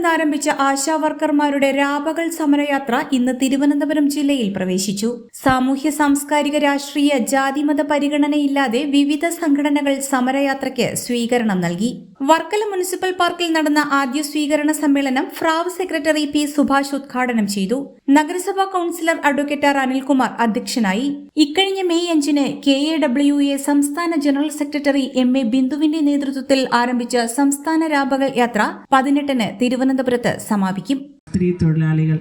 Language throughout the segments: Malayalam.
നിന്ന് ആരംഭിച്ച ആശാ വർക്കർമാരുടെ രാപകൽ സമരയാത്ര ഇന്ന് തിരുവനന്തപുരം ജില്ലയിൽ പ്രവേശിച്ചു. സാമൂഹ്യ സാംസ്കാരിക രാഷ്ട്രീയ ജാതിമത പരിഗണനയില്ലാതെ വിവിധ സംഘടനകൾ സമരയാത്രയ്ക്ക് സ്വീകരണം നൽകി. വർക്കല മുനിസിപ്പൽ പാർക്കിൽ നടന്ന ആദ്യ സ്വീകരണ സമ്മേളനം ഫ്രാവ് സെക്രട്ടറി പി സുഭാഷ് ഉദ്ഘാടനം ചെയ്തു. നഗരസഭാ കൌൺസിലർ അഡ്വക്കേറ്റ് അനിൽകുമാർ അധ്യക്ഷനായി. ഇക്കഴിഞ്ഞ മെയ് അഞ്ചിന് കെ എ ഡബ്ല്യു എ സംസ്ഥാന ജനറൽ സെക്രട്ടറി എം എ ബിന്ദുവിന്റെ നേതൃത്വത്തിൽ ആരംഭിച്ച സംസ്ഥാന രാപകൽ യാത്ര പതിനെട്ടിന് തിരുവനന്തപുരത്ത് സമാപിക്കും. സ്ത്രീ തൊഴിലാളികൾ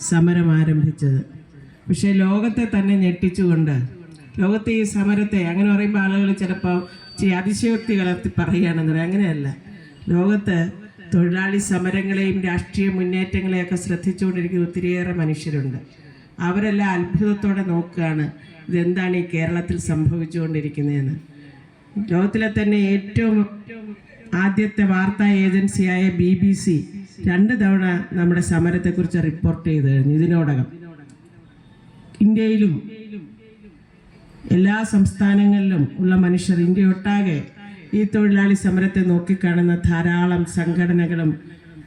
സമരം ആരംഭിച്ചത്. പക്ഷേ ലോകത്തെ തന്നെ ഞെട്ടിച്ചുകൊണ്ട് ലോകത്തെ ഈ സമരത്തെ അങ്ങനെ പറയുമ്പോൾ ആളുകൾ ചിലപ്പോൾ അതിശയോക്തി കലർത്തി പറയുകയാണെന്ന് പറയാം. അങ്ങനെയല്ല. ലോകത്ത് തൊഴിലാളി സമരങ്ങളെയും രാഷ്ട്രീയ മുന്നേറ്റങ്ങളെയൊക്കെ ശ്രദ്ധിച്ചുകൊണ്ടിരിക്കുന്ന ഒത്തിരിയേറെ മനുഷ്യരുണ്ട്. അവരെല്ലാം അത്ഭുതത്തോടെ നോക്കുകയാണ് ഇതെന്താണ് ഈ കേരളത്തിൽ സംഭവിച്ചുകൊണ്ടിരിക്കുന്നതെന്ന്. ലോകത്തിലെ തന്നെ ഏറ്റവും ആദ്യത്തെ വാർത്താ ഏജൻസിയായ ബി ബി സി രണ്ട് തവണ നമ്മുടെ സമരത്തെക്കുറിച്ച് റിപ്പോർട്ട് ചെയ്ത് കഴിഞ്ഞു ഇതിനോടകം. ഇന്ത്യയിലും എല്ലാ സംസ്ഥാനങ്ങളിലും ഉള്ള മനുഷ്യർ ഇന്ത്യ ഒട്ടാകെ ഈ തൊഴിലാളി സമരത്തെ നോക്കിക്കാണുന്ന ധാരാളം സംഘടനകളും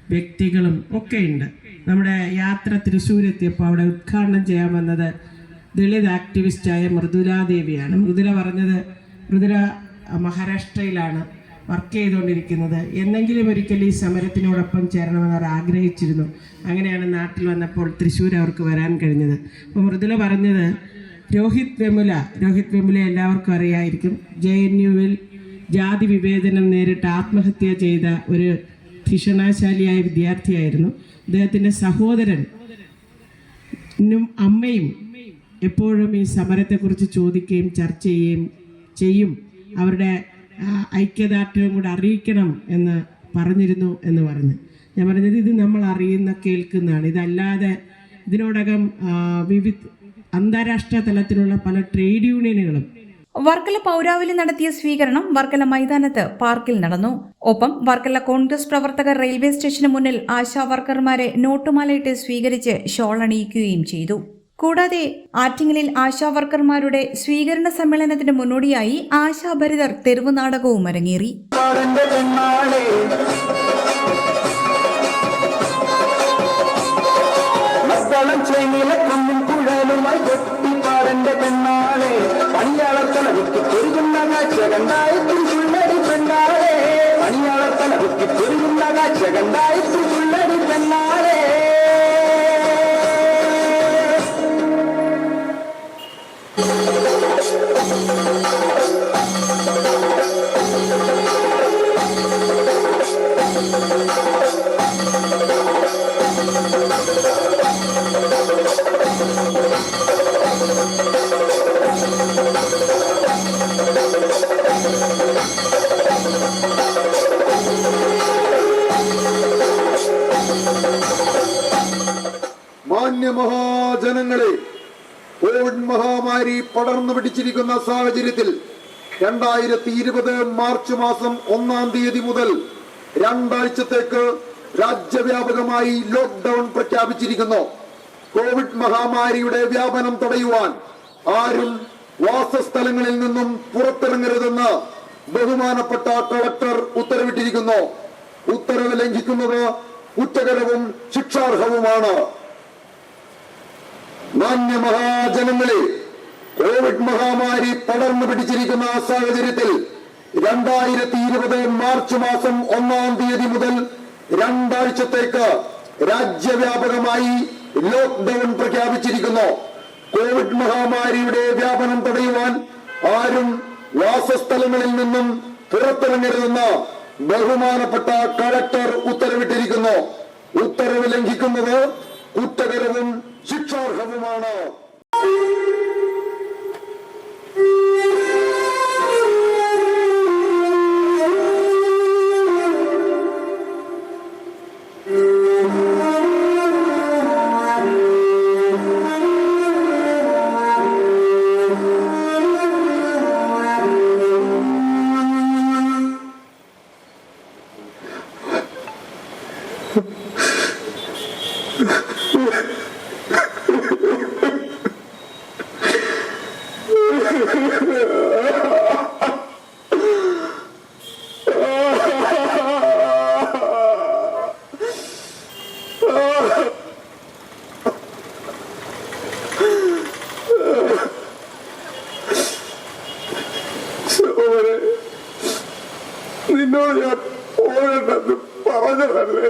വ്യക്തികളും ഒക്കെയുണ്ട്. നമ്മുടെ യാത്ര തൃശ്ശൂരെത്തിയപ്പോൾ അവിടെ ഉദ്ഘാടനം ചെയ്യാൻ വന്നത് ദളിത് ആക്ടിവിസ്റ്റായ മൃദുലാദേവിയാണ് മൃദുല പറഞ്ഞത് മൃദുല മഹാരാഷ്ട്രയിലാണ് വർക്ക് ചെയ്തുകൊണ്ടിരിക്കുന്നത്. എന്നെങ്കിലും ഒരിക്കൽ ഈ സമരത്തിനോടൊപ്പം ചേരണമെന്ന് അവർ ആഗ്രഹിച്ചിരുന്നു. അങ്ങനെയാണ് നാട്ടിൽ വന്നപ്പോൾ തൃശ്ശൂർ അവർക്ക് വരാൻ കഴിഞ്ഞത്. അപ്പോൾ മൃദുല പറഞ്ഞത് രോഹിത് വെമുല. രോഹിത് വെമുല എല്ലാവർക്കും അറിയായിരിക്കും. ജെ എൻ യുവിൽ ജാതി വിവേചനം നേരിട്ട് ആത്മഹത്യ ചെയ്ത ഒരു ഭീഷണാശാലിയായ വിദ്യാർത്ഥിയായിരുന്നു. അദ്ദേഹത്തിന്റെ സഹോദരൻ ും അമ്മയും എപ്പോഴും ഈ സമരത്തെക്കുറിച്ച് ചോദിക്കുകയും ചർച്ച ചെയ്യുകയും ചെയ്യും. അവരുടെ ഐക്യദാർഢ്യവും കൂടെ അറിയിക്കണം എന്ന് പറഞ്ഞിരുന്നു എന്ന് പറഞ്ഞു. ഞാൻ പറഞ്ഞത് ഇത് നമ്മൾ അറിയുന്ന കേൾക്കുന്നതാണ്. ഇതല്ലാതെ ഇതിനോടകം വിവിധ അന്താരാഷ്ട്ര തലത്തിലുള്ള പല ട്രേഡ് യൂണിയനുകളും. വർക്കല പൗരാവലി നടത്തിയ സ്വീകരണം വർക്കല മൈതാനത്ത് പാർക്കിൽ നടന്നു. ഒപ്പം വർക്കല കോൺഗ്രസ് പ്രവർത്തകർ റെയിൽവേ സ്റ്റേഷന് മുന്നിൽ ആശാ വർക്കർമാരെ നോട്ടുമാലയിട്ട് സ്വീകരിച്ച് ഷോൾ അണിയിക്കുകയും ചെയ്തു. കൂടാതെ ആറ്റിങ്ങലിൽ ആശാ വർക്കർമാരുടെ സ്വീകരണ സമ്മേളനത്തിന് മുന്നോടിയായി ആശാഭരിതർ തെരുവ് നാടകവും അരങ്ങേറി. പെണ്ണാളെ മസ്തളം ചേങ്ങിലെ കുന്നും കുഴലുമായി കൊട്ടിപ്പാടന്റെ പെണ്ണാളെ പണിയാളത്തലവുക്ക് പൊരുകുന്ന കാഴ്ച കണ്ടായിട്ടും ചുള്ളടി പെണ്ണാളെ പണിയാളത്തലവുക്ക് പൊരുകുന്ന കാഴ്ച കണ്ടായിട്ടും ചുള്ളടി പെണ്ണാളെ മാന്യമഹാജനങ്ങളെ കോവിഡ് മഹാമാരി പടർന്നു പിടിച്ചിരിക്കുന്ന സാഹചര്യത്തിൽ രണ്ടായിരത്തി ഇരുപത് മാർച്ച് മാസം ഒന്നാം തീയതി മുതൽ രണ്ടാഴ്ചത്തേക്ക് രാജ്യവ്യാപകമായി ലോക്ക്ഡൌൺ പ്രഖ്യാപിച്ചിരിക്കുന്നു. കോവിഡ് മഹാമാരിയുടെ വ്യാപനം തടയുവാൻ ആരും വാസസ്ഥലങ്ങളിൽ നിന്നും പുറത്തിറങ്ങരുതെന്ന് ബഹുമാനപ്പെട്ട കളക്ടർ ഉത്തരവിട്ടിരിക്കുന്നു. ഉത്തരവ് ലംഘിക്കുന്നത് കുറ്റകരവും ശിക്ഷാർഹവുമാണ്. മാന്യ മഹാജനങ്ങളെ കോവിഡ് മഹാമാരി പടർന്നു പിടിച്ചിരിക്കുന്ന സാഹചര്യത്തിൽ രണ്ടായിരത്തി ഇരുപത് മാർച്ച് മാസം ഒന്നാം തീയതി മുതൽ രണ്ടാഴ്ചത്തേക്ക് രാജ്യവ്യാപകമായി ലോക്ക്ഡൌൺ പ്രഖ്യാപിച്ചിരിക്കുന്നു. കോവിഡ് മഹാമാരിയുടെ വ്യാപനം തടയുവാൻ ആരും വാസസ്ഥലങ്ങളിൽ നിന്നും പുറത്തിറങ്ങരുതെന്ന് ബഹുമാനപ്പെട്ട കളക്ടർ ഉത്തരവിട്ടിരിക്കുന്നു. ഉത്തരവ് ലംഘിക്കുന്നത് കുറ്റകരവും ശിക്ഷാർഹവുമാണ്. നിന്നോട് ഞാൻ ഓരോ പറഞ്ഞതല്ലേ